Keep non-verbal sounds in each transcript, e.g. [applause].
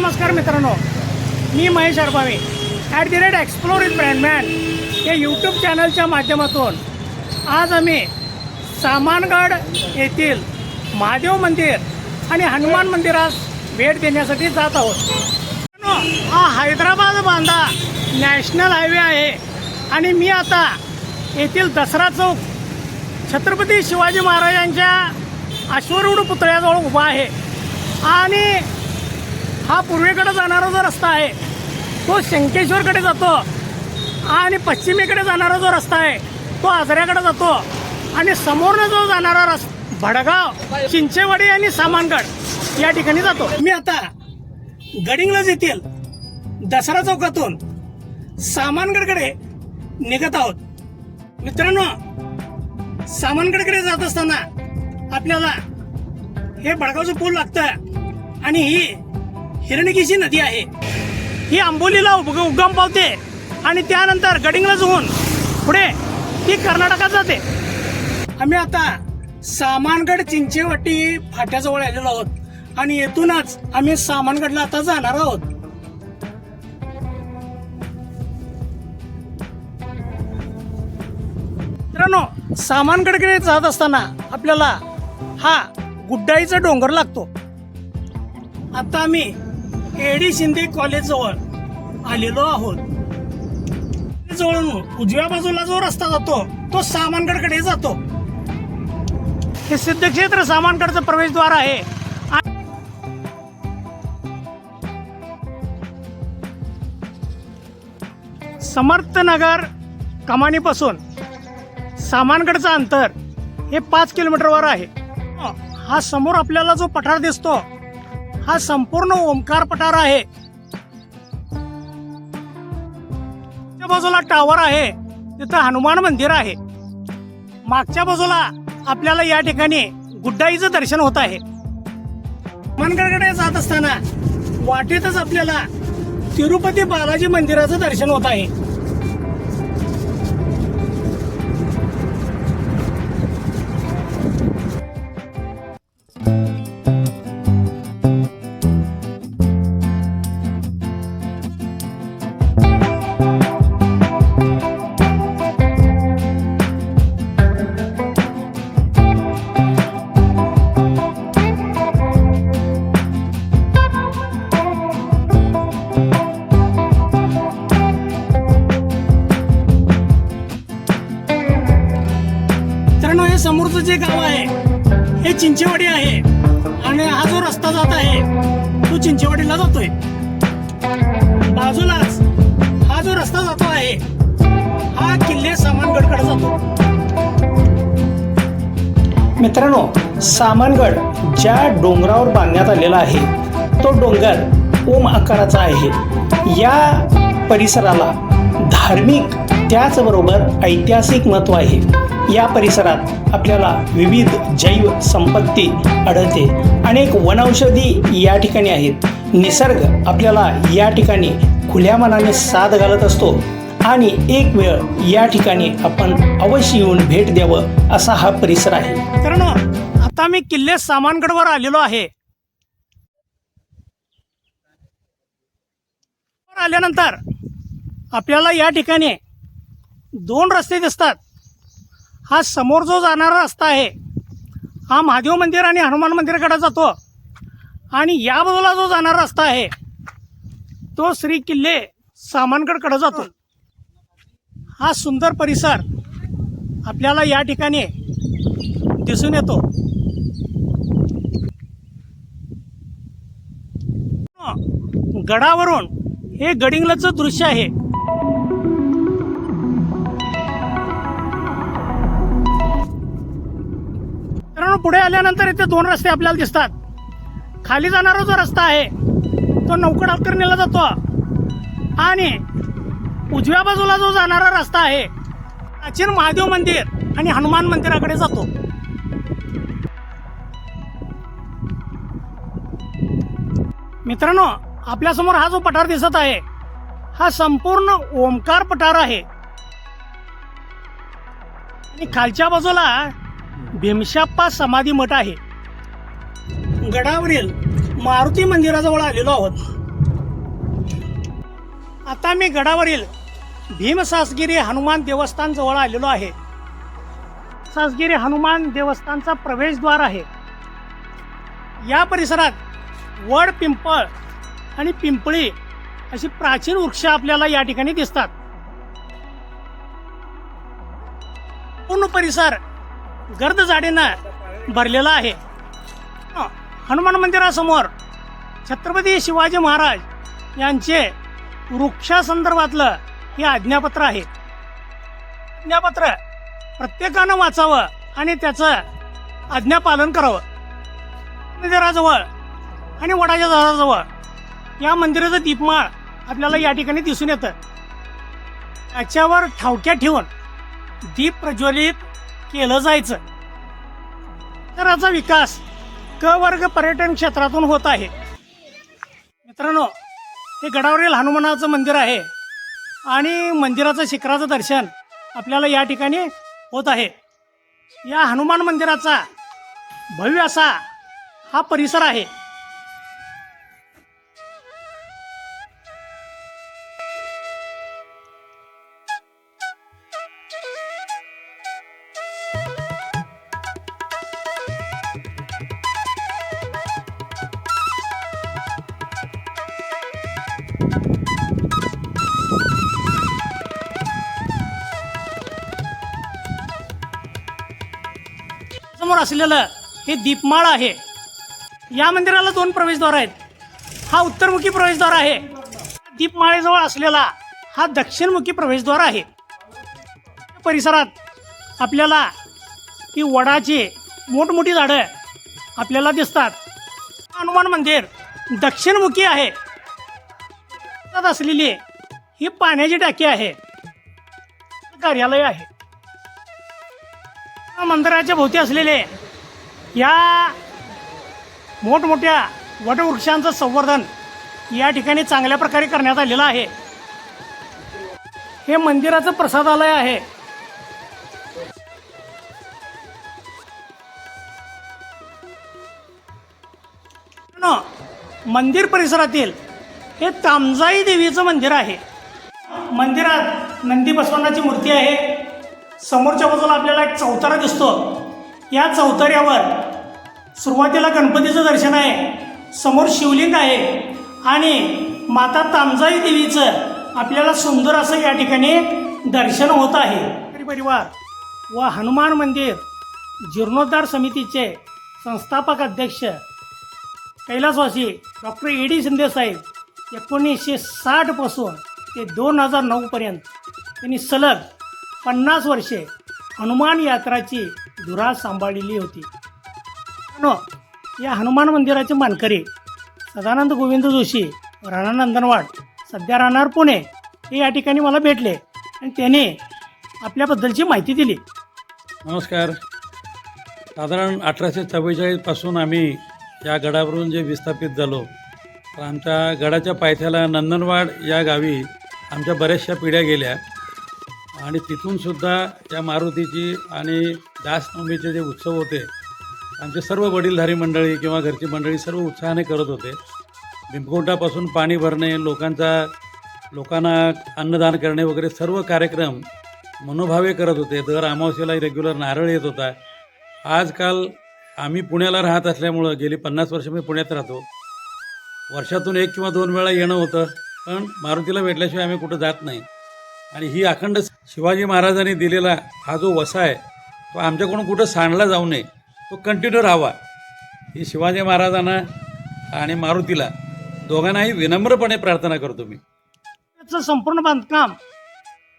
नमस्कार मित्रांनो मी Mahesh Arbave at the rate explore is brandman या यूट्यूब चॅनलच्या माध्यमातून आज आम्ही सामानगड येथील महादेव मंदिर आणि हनुमान मंदिरास भेट देण्यासाठी जात आहोत. हा हैदराबाद बांधा नॅशनल हायवे आहे आणि मी आता येथील दसरा चौक छत्रपती शिवाजी महाराजांच्या अश्वरूढ पुतळ्याजवळ उभा आहे. आणि हा पूर्वेकडे जाणारा जो रस्ता आहे तो शंकेश्वरकडे जातो आणि पश्चिमेकडे जाणारा जो रस्ता आहे तो आजऱ्याकडे जातो. आणि समोरनं जो जाणारा रस भडगाव चिंचेवाडी आणि सामानगड या ठिकाणी जातो. मी आता गडिंगलाच येथील दसरा चौकातून सामानगडकडे निघत आहोत. मित्रांनो सामानगडकडे जात असताना आपल्याला हे भडगावचं पूल लागतं आणि ही हिरणकेशी नदी आहे. ही आंबोलीला उग उगम पावते आणि त्यानंतर गडिंगला होऊन पुढे ती कर्नाटकात जाते. आम्ही आता सामानगड चिंचेवाटी फाट्याजवळ आलेलो आहोत आणि येथूनच आम्ही सामानगडला आता जाणार आहोत. मित्रांनो सामानगडकडे जात असताना आपल्याला हा गुड्डाईचा डोंगर लागतो. आता आम्ही एडी शिंदे कॉलेजजवळ आलेलो आहोत. जवळून उजव्या बाजूला जो रस्ता जातो तो सामानगडकडे जातो. हे सिद्धक्षेत्र सामानगडचं प्रवेशद्वार आहे. समर्थ समर्थनगर कमानीपासून सामानगडचं अंतर हे पाच किलोमीटरवर आहे. हा समोर आपल्याला जो पठार दिसतो हा संपूर्ण ओमकार पठार आहे. त्या बाजूला टावर आहे. तिथं हनुमान मंदिर आहे. मागच्या बाजूला आपल्याला या ठिकाणी गुड्डाईचं दर्शन होत आहे. मनगडकडे जात असताना वाटेतच आपल्याला तिरुपती बालाजी मंदिराचं दर्शन होत आहे. हे जे गाव आहे हे चिंचेवाडी आहे. आणि हा जो रस्ता जात आहे तो चिंचेवाडीला जातोय. बाजूलाच हा जो रस्ता जातो आहे हा किल्ले सामानगडकडे जातो. मित्रांनो सामानगड ज्या डोंगरावर बांधण्यात आलेला आहे तो डोंगर ओम आकाराचा आहे. या परिसराला धार्मिक त्याचबरोबर ऐतिहासिक महत्त्व आहे. या परिसरात आपल्याला विविध जैव संपत्ती आढळते. अनेक वनौषधी या ठिकाणी आहेत. निसर्ग आपल्याला या ठिकाणी खुल्या मनाने साथ घालत असतो. आणि एक वेळ या ठिकाणी आपण अवश्य येऊन भेट द्यावं असा हा परिसर आहे. कारण आता मी किल्ले सामानगडवर आलेलो आहे. आल्यानंतर आपल्याला या ठिकाणी दोन रस्ते दिसतात. हा समोर जो जाणारा रस्ता आहे हा महादेव मंदिर आणि हनुमान मंदिराकडे जातो. आणि या बाजूला जो जाणारा रस्ता आहे तो श्री किल्ले सामानगडकडे जातो. हा सुंदर परिसर आपल्याला या ठिकाणी दिसून येतो. गडावरून हे गडिंगलचं दृश्य आहे. पुढे आल्यानंतर इथे दोन रस्ते आपल्याला दिसतात. खाली जाणारा जो रस्ता आहे तो नौकड अलकर्णीला जातो. आणि उजव्या बाजूला जो जाणारा रस्ता आहे प्राचीन महादेव मंदिर आणि हनुमान मंदिराकडे जातो. मित्रांनो आपल्यासमोर हा जो पठार दिसत आहे हा संपूर्ण ओमकार पठार आहे. आणि खालच्या बाजूला भीमशाप्पा समाधी मठ आहे. गडावरील मारुती मंदिराजवळ आलेलो आहोत. आता मी गडावरील भीमसासगिरी हनुमान देवस्थान जवळ आलेलो आहे. सासगिरी हनुमान देवस्थानचा प्रवेशद्वार आहे. या परिसरात वड पिंपळ आणि पिंपळी अशी प्राचीन वृक्ष आपल्याला या ठिकाणी दिसतात. पूर्ण परिसर गर्द झाडीनं भरलेला आहे. हनुमान मंदिरासमोर छत्रपती शिवाजी महाराज यांचे वृक्षासंदर्भातलं हे आज्ञापत्र आहे. आज्ञापत्र प्रत्येकानं वाचावं आणि त्याचं आज्ञापालन करावं. मंदिराजवळ आणि वडाच्या झाडाजवळ या मंदिराचं दीपमाळ आपल्याला या ठिकाणी दिसून येतं. त्याच्यावर ठावक्या ठेवून दीप प्रज्वलित केलं जायचं. शहराचा विकास क वर्ग पर्यटन क्षेत्रातून होत आहे. मित्रांनो हे गडावरील हनुमानाचं मंदिर आहे आणि मंदिराचं शिखराचं दर्शन आपल्याला या ठिकाणी होत आहे. या हनुमान मंदिराचा भव्य असा हा परिसर आहे. असलेलं हे दीपमाळ आहे. या मंदिराला दोन प्रवेशद्वार आहेत. हा उत्तरमुखी प्रवेशद्वार आहे. दीपमाळेजवळ असलेला हा दक्षिणमुखी प्रवेशद्वार आहे. परिसरात आपल्याला ही वडाची मोठमोठी झाडं आपल्याला दिसतात. हनुमान मंदिर दक्षिणमुखी आहे. असलेली ही पाण्याची टाकी आहे. कार्यालय आहे. मंदिराच्या भोवती असलेले या मोठमोठ्या वटवृक्षांचं संवर्धन या ठिकाणी चांगल्या प्रकारे करण्यात आलेलं आहे. हे मंदिराचं प्रसादालय आहे. मंदिर परिसरातील हे तामजाई देवीचं मंदिर आहे. मंदिरात नंदी बसवनाची मूर्ती आहे. समोरच्या बाजूला आपल्याला एक चौतारा दिसतो. या चौतार्यावर सुरुवातीला गणपतीचं दर्शन आहे. समोर शिवलिंग आहे. आणि माता तामजाई देवीचं आपल्याला सुंदर असं या ठिकाणी दर्शन होत आहे. परिवार व हनुमान मंदिर जीर्णोद्धार समितीचे संस्थापक अध्यक्ष कैलासवासी डॉक्टर ए डी शिंदेसाहेब एकोणीसशे साठपासून ते दोन हजार नऊपर्यंत त्यांनी सलग पन्नास वर्षे हनुमान यात्राची धुरा सांभाळलेली होती. न या हनुमान मंदिराचे मानकरी सदानंद गोविंद जोशी राणा नंदनवाड सध्या राहणार पुणे हे या ठिकाणी मला भेटले आणि त्याने आपल्याबद्दलची माहिती दिली. नमस्कार. साधारण अठराशे चव्वेचाळीसपासून आम्ही या गडावरून जे विस्थापित झालो तर आमच्या गडाच्या पायथ्याला नंदनवाड या गावी आमच्या बऱ्याचशा पिढ्या गेल्या. आणि तिथूनसुद्धा या मारुतीची आणि दासनवमीचे जे उत्सव होते आमचे सर्व वडीलधारी मंडळी किंवा घरची मंडळी सर्व उत्साहाने करत होते. भीमकुंडापासून पाणी भरणे लोकांचा लोकांना अन्नदान करणे वगैरे सर्व कार्यक्रम मनोभावे करत होते. दर अमावस्येला रेग्युलर नारळ येत होता. आजकाल आम्ही पुण्याला राहत असल्यामुळं गेली पन्नास वर्ष मी पुण्यात राहतो. वर्षातून एक किंवा दोन वेळा येणं होतं पण मारुतीला भेटल्याशिवाय आम्ही कुठं जात नाही. आणि ही अखंड शिवाजी महाराजांनी दिलेला हा जो वसा आहे तो आमच्याकडून कुठं सांडला जाऊ नये तो कंटिन्यू राहावा. ही शिवाजी महाराजांना आणि मारुतीला दोघांनाही विनम्रपणे प्रार्थना करतो मी. त्याचं संपूर्ण बांधकाम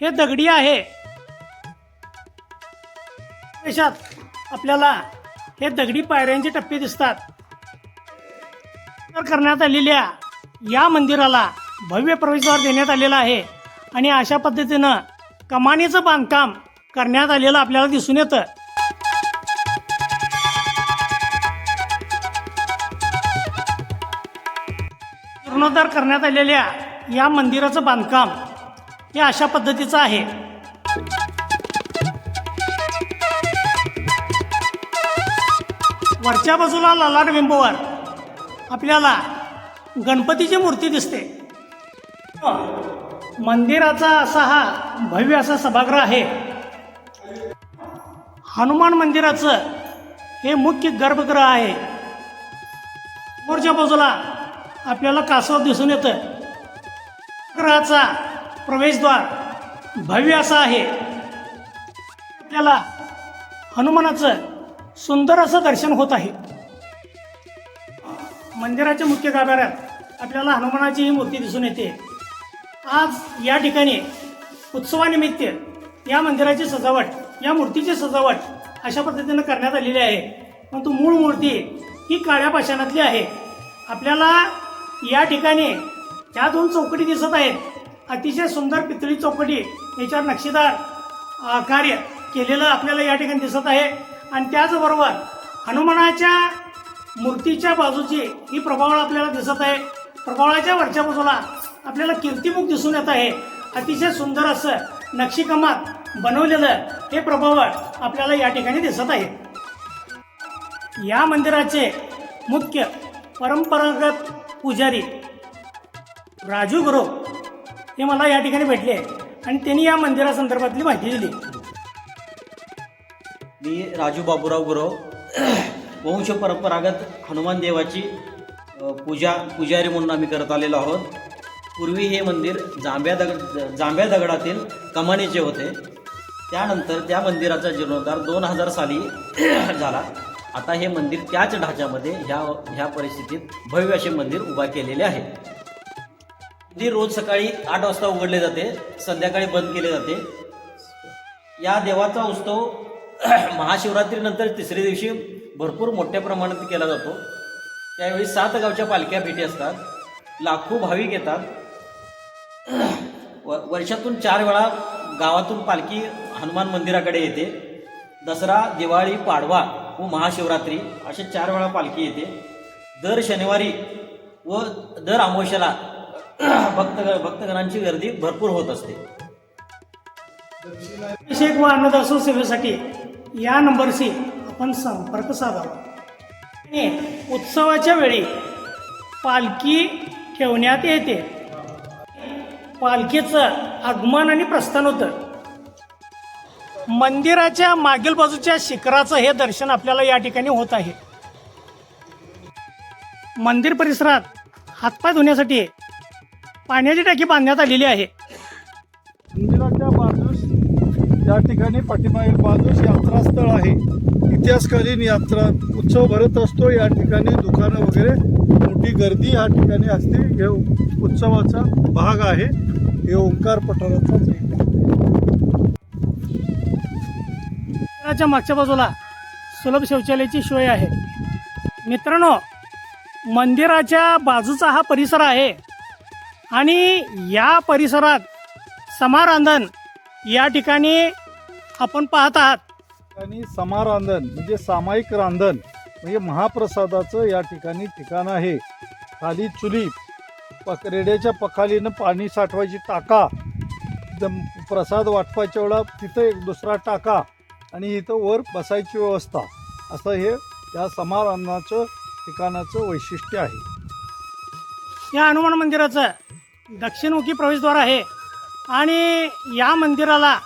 हे दगडी आहे. देशात आपल्याला हे दगडी पायऱ्यांचे टप्पे दिसतात. तर करण्यात आलेल्या या मंदिराला भव्य प्रवेशद्वार देण्यात आलेला आहे. आणि अशा पद्धतीनं कमानीचं बांधकाम करण्यात आलेलं आपल्याला दिसून येतं. जीर्णोद्धार करण्यात आलेल्या या मंदिराचं बांधकाम हे अशा पद्धतीचं आहे. वरच्या बाजूला ललाट बिंबवर आपल्याला गणपतीची मूर्ती दिसते. मंदिराचा असा हा भव्य असा सभागृह आहे. हनुमान मंदिराचं हे मुख्य गर्भगृह आहे. समोरच्या बाजूला आपल्याला कासव दिसून येतं. ग्रहाचा प्रवेशद्वार भव्य असा आहे. आपल्याला हनुमानाचं सुंदर असं दर्शन होत आहे. मंदिराच्या मुख्य गाभाऱ्यात आपल्याला हनुमानाची ही मूर्ती दिसून येते. आज या ठिकाणी उत्सवानिमित्त या मंदिराची सजावट या मूर्तीची सजावट अशा पद्धतीनं करण्यात आलेली आहे. परंतु मूळ मूर्ती ही काळ्या पाषाणातली आहे. आपल्याला या ठिकाणी ज्या दोन चौकटी दिसत आहेत. अतिशय सुंदर पितळी चौकटी याच्यावर नक्षीदार कार्य केलेलं आपल्याला या ठिकाणी दिसत आहे. आणि त्याचबरोबर हनुमानाच्या मूर्तीच्या बाजूची ही प्रभावळ आपल्याला दिसत आहे. प्रभावळाच्या वरच्या बाजूला आपल्याला कीर्तिमुख दिसून येत आहे. अतिशय सुंदर असं नक्षीकामात बनवलेलं हे प्रभाव आपल्याला या ठिकाणी दिसत आहे. या मंदिराचे मुख्य परंपरागत पुजारी राजू गुरु हे मला या ठिकाणी भेटले आणि त्यांनी या मंदिरासंदर्भातली माहिती दिली. मी राजू बाबूराव गुरव [clears throat] वंश परंपरागत हनुमान देवाची पूजा पुजारी म्हणून आम्ही करत आलेलो आहोत. पूर्वी हे मंदिर जांभ्या दगड जांभ्या दगडातील कमानीचे होते. त्यानंतर त्या मंदिराचा जीर्णोद्धार दोन हजार साली [clears throat] झाला. आता हे मंदिर त्याच ढाच्यामध्ये ह्या ह्या परिस्थितीत भव्य असे मंदिर उभा केलेले आहे. मंदिर रोज सकाळी आठ वाजता उघडले जाते संध्याकाळी बंद केले जाते. या देवाचा उत्सव [clears throat] महाशिवरात्रीनंतर तिसऱ्या दिवशी भरपूर मोठ्या प्रमाणात केला जातो. त्यावेळी सात गावच्या पालख्या भेटी असतात. लाखो भाविक येतात. व वर्षातून चार वेळा गावातून पालखी हनुमान मंदिराकडे येते. दसरा दिवाळी पाडवा व महाशिवरात्री असे चार वेळा पालखी येते. दर शनिवारी व दर आमोशाला [clears throat] भक्त भक्तगणांची गर्दी भरपूर होत असते. अभिषेक व अन्नदासो सेवेसाठी या नंबरशी आपण संपर्क साधावा. आणि उत्सवाच्या वेळी पालखी ठेवण्यात येते. पालखीचं आगमन आणि प्रस्थान होतं. मंदिराच्या मागील बाजूच्या शिखराचं हे दर्शन आपल्याला या ठिकाणी होत आहे. मंदिर परिसरात हातपाय धुण्यासाठी पाण्याची टाकी बांधण्यात आलेली आहे. मंदिराच्या बाजूस या ठिकाणी पाठीमागील बाजूस यात्रास्थळ आहे. इतिहासकालीन यात्रा उत्सव भरत असतो या ठिकाणी दुकानं वगैरे मोठी गर्दी या ठिकाणी असते. हे उत्सवाचा भाग आहे. हे ओंकार पठाराचाच मंदिराच्या मागच्या बाजूला सुलभ शौचालयाची सोय आहे. मित्रांनो मंदिराच्या बाजूचा हा परिसर आहे. आणि या परिसरात समारांधन या ठिकाणी आपण पाहत आहात. ठिकाणी समारांधन म्हणजे सामायिक रांधण म्हणजे महाप्रसादाचं या ठिकाणी ठिकाण आहे. खाली चुली पक रेड्याच्या पखालीनं पाणी साठवायची टाका. एकदम प्रसाद वाटपाच्या वेळा तिथं एक दुसरा टाका आणि इथं वर बसायची व्यवस्था. असं हे या समारंभाचं ठिकाणाचं वैशिष्ट्य आहे. या हनुमान मंदिराचं दक्षिणमुखी प्रवेशद्वार आहे आणि या मंदिराला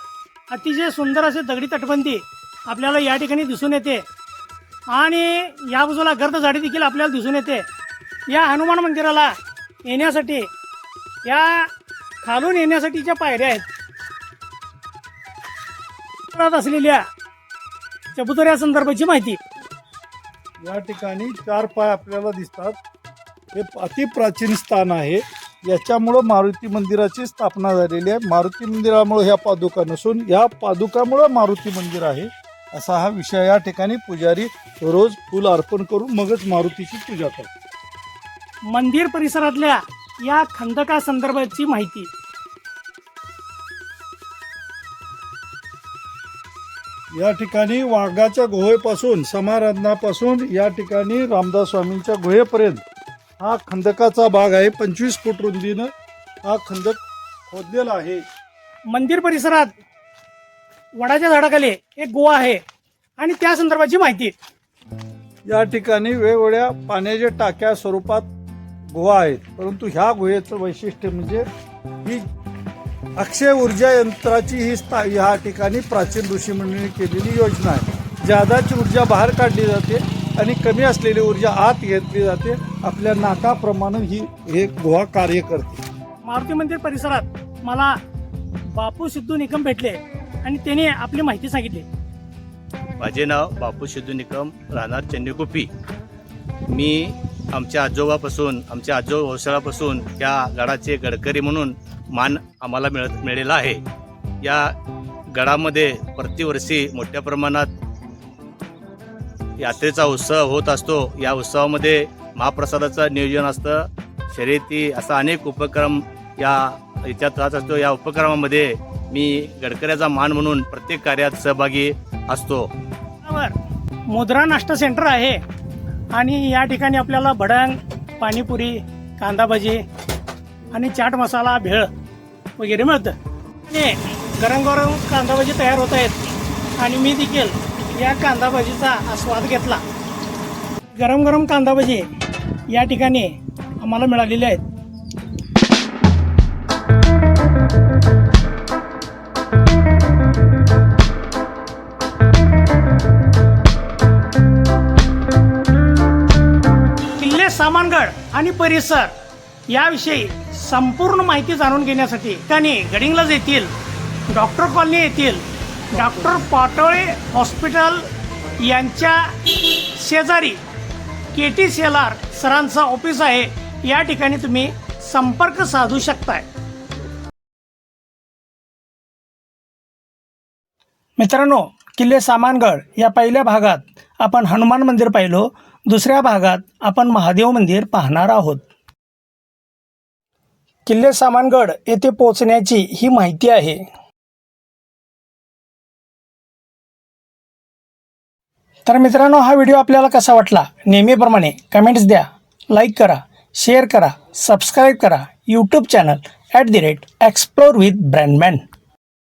अतिशय सुंदर असे दगडी तटबंदी आपल्याला या ठिकाणी दिसून येते. आणि या बाजूला गर्द झाडी देखील आपल्याला दिसून येते. या हनुमान मंदिराला येण्यासाठी या खालून येण्यासाठीच्या पायऱ्या आहेत. असलेल्या चबुतऱ्या संदर्भाची माहिती. या ठिकाणी चार पाय आपल्याला दिसतात. हे अतिप्राचीन स्थान आहे. याच्यामुळं मारुती मंदिराची स्थापना झालेली आहे. मारुती मंदिरामुळे ह्या पादुका नसून या पादुकामुळं मारुती मंदिर आहे. असा हा विषय या ठिकाणी पुजारी रोज फुल अर्पण करून मगच मारुतीची पूजा करतात. मंदिर परिसरातल्या या खंदका संदर्भाची माहिती. या ठिकाणी वाघाच्या गुहेपासून समाराधनापासून या ठिकाणी रामदास स्वामींच्या गुहेपर्यंत हा खंदकाचा भाग आहे. पंचवीस फूट रुंदीनं हा खंदक खोदलेला आहे. मंदिर परिसरात वडाच्या झाडाखाली एक गोवा आहे आणि त्या संदर्भाची माहिती. या ठिकाणी वेगवेगळ्या पाण्याच्या टाक्या स्वरूपात गुहा आहेत. परंतु ह्या गुहेचं वैशिष्ट्य म्हणजे ही अक्षय ऊर्जा यंत्राची ही स्था ह्या ठिकाणी प्राचीन ऋषीमुनींनी केलेली योजना आहे. जादाची ऊर्जा बाहेर काढली जाते आणि कमी असलेली ऊर्जा आत घेतली जाते. आपल्या नाकाप्रमाणे ही हे गुहा कार्य करते. मारुती मंदिर परिसरात मला बापू सिद्धू निकम भेटले. आणि त्याने आपली माहिती सांगितली. माझे नाव बापू सिद्धू निकम राहणार चेन्नईकोपी मी आमच्या आजोबापासून आमच्या आजो वंशापासून या गडाचे गडकरी म्हणून मान आम्हाला मिळत मिळेला आहे. या गडामध्ये प्रतिवर्षी मोठ्या प्रमाणात यात्रेचा उत्सव होत असतो. या उत्सवामध्ये महाप्रसादाचं नियोजन असतं. शर्यती असा अनेक उपक्रम या याच्यात राहत असतो. या उपक्रमामध्ये मी गडकऱ्याचा मान म्हणून प्रत्येक कार्यात सहभागी असतो. वर मुद्रा नाश्ता सेंटर आहे. आणि या ठिकाणी आपल्याला भडंग पाणीपुरी कांदा भजी आणि चाट मसाला भेळ वगैरे मिळतं. आणि गरम गरम कांदा भजी तयार होत आहेत. आणि मी देखील या कांदा भजीचा आस्वाद घेतला. गरम गरम कांदा भजी या ठिकाणी आम्हाला मिळालेले आहेत. सामानगड आणि परिसर याविषयी संपूर्ण माहिती जाणून घेण्यासाठी त्यांनी गडिंग्लज येथील डॉक्टर कॉलनी येथील डॉक्टर पाटोळे हॉस्पिटल यांच्या शेजारी K T C L R सरांचं ऑफिस आहे. या ठिकाणी तुम्ही संपर्क साधू शकताय. मित्रांनो किल्ले सामानगड या पहिल्या भागात आपण हनुमान मंदिर पाहिलो. दुसऱ्या भागात आपण महादेव मंदिर पाहणार आहोत. किल्ले सामानगड येथे पोहोचण्याची ही माहिती आहे. तर मित्रांनो हा व्हिडिओ आपल्याला कसा वाटला? नेहमीप्रमाणे कमेंट्स द्या लाईक करा शेअर करा सबस्क्राईब करा. YouTube channel at the rate explore with brandman